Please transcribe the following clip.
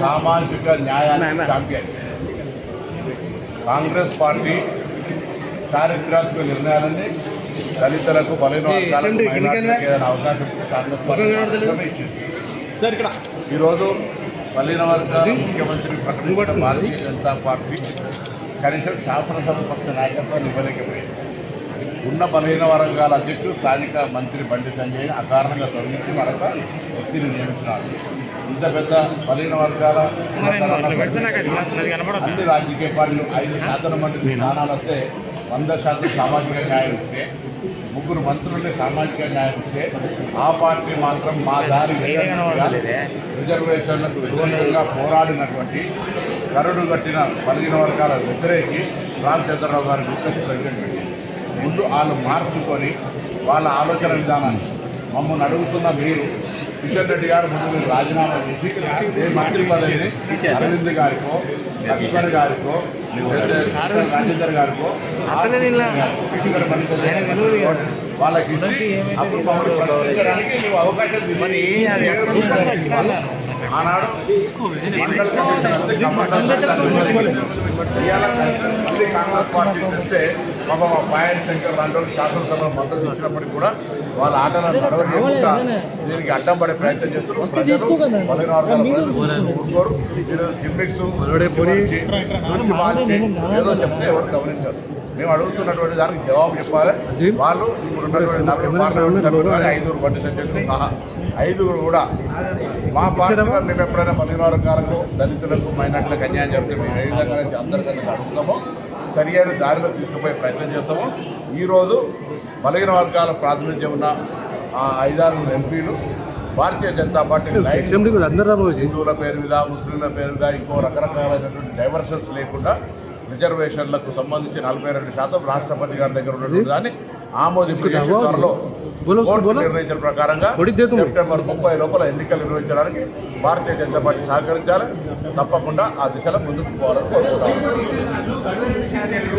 సామాజిక న్యాయానికి champion Congress party చారిత్రాత్మక నిర్ణయాలన్నీ దళితులకు బలైన ఏదైనా అవకాశం కాంగ్రెస్ పార్టీ ఇచ్చింది. ఈరోజు బలైన వర్గాల ముఖ్యమంత్రి ప్రకటించిన భారతీయ జనతా పార్టీ కనీసం శాసనసభ పక్ష నాయకత్వాన్ని ఇవ్వలేకపోయింది. ఉన్న బలహీన వర్గాల అధ్యక్షుడు స్థానిక మంత్రి బండి సంజయ్ అకారణంగా తొలగించి మరొక వ్యక్తిని నియమించినారు ఇంత పెద్ద బలహీన వర్గాల అన్ని రాజకీయ పార్టీలు ఐదు శాసన మంత్రి స్థానాలు వస్తే వంద శాతం సామాజిక న్యాయం ఇస్తే ముగ్గురు మంత్రుల్ని సామాజిక న్యాయం ఇస్తే ఆ పార్టీ మాత్రం మా దారి రిజర్వేషన్లకు వ్యతిరేకంగా పోరాడినటువంటి కరుడు కట్టిన బలహీన వర్గాల వ్యతిరేకి రామచంద్రరావు గారి డిస్కస్ ప్రెసిడెంట్ ముందు వాళ్ళు మార్చుకొని వాళ్ళ ఆలోచన విధానాన్ని. మమ్మల్ని అడుగుతున్న మీరు కిషన్ రెడ్డి గారు ముందు మీరు రాజీనామా చేసి ఏ మంత్రి పదవిని అరవింద్ గారికో లక్ష్మణ్ గారికో రాజేందర్ గారికో వాళ్ళకి ఇచ్చి అప్పుడు మమ్మల్ని ప్రశ్నించడానికి నువ్వు అవకాశం ఆనాడు మండల కమిషన్ వస్తే కమిషన్ ఇవాళ మళ్ళీ కాంగ్రెస్ పార్టీ తెస్తే పాప మా పాయల్ శంకర్ లాంటి వాళ్ళు శాసనసభ మద్దతు ఇచ్చినప్పటికీ కూడా వాళ్ళ ఆటలను నడవకుండా దీనికి అడ్డం పడే ప్రయత్నం చేస్తున్నారు. ప్రజలు బలహీన వర్గాల ప్రజలు ఊరుకోరు. ఈరోజు మార్చి ఏదో చెప్తే ఎవరు గమనించారు. మేము అడుగుతున్నటువంటి దానికి జవాబు చెప్పాలి. వాళ్ళు ఇప్పుడు ఉన్నటువంటి ఐదుగురు బండి సంజయ్తో సహా ఐదుగురు కూడా మా పార్టీలో మేము ఎప్పుడైనా పదిహేను వర్గాలకు దళితులకు మైనార్టీలకు అన్యాయం జరిగితే మేము ఏ విధంగా అందరికీ అడుగుతామో సరియైన దారిలో తీసుకుపోయే ప్రయత్నం చేస్తాము. ఈరోజు బలహీన వర్గాల ప్రాతినిధ్యం ఉన్న ఆ ఐదారు ఎంపీలు భారతీయ జనతా పార్టీ హిందువుల పేరు మీద ముస్లింల పేరు మీద ఇంకో రకరకాలైనటువంటి డైవర్షన్స్ లేకుండా రిజర్వేషన్లకు సంబంధించి నలభై రెండు శాతం రాష్ట్రపతి గారి దగ్గర ఉన్నటువంటి దాన్ని ఆమోదింపు చేసి త్వరలో కోర్టు నిర్ణయించిన ప్రకారంగా సెప్టెంబర్ ముప్పై లోపల ఎన్నికలు నిర్వహించడానికి భారతీయ జనతా పార్టీ సహకరించాలి. తప్పకుండా ఆ దిశలో ముందుకు పోవాలని కోరుకుంటాం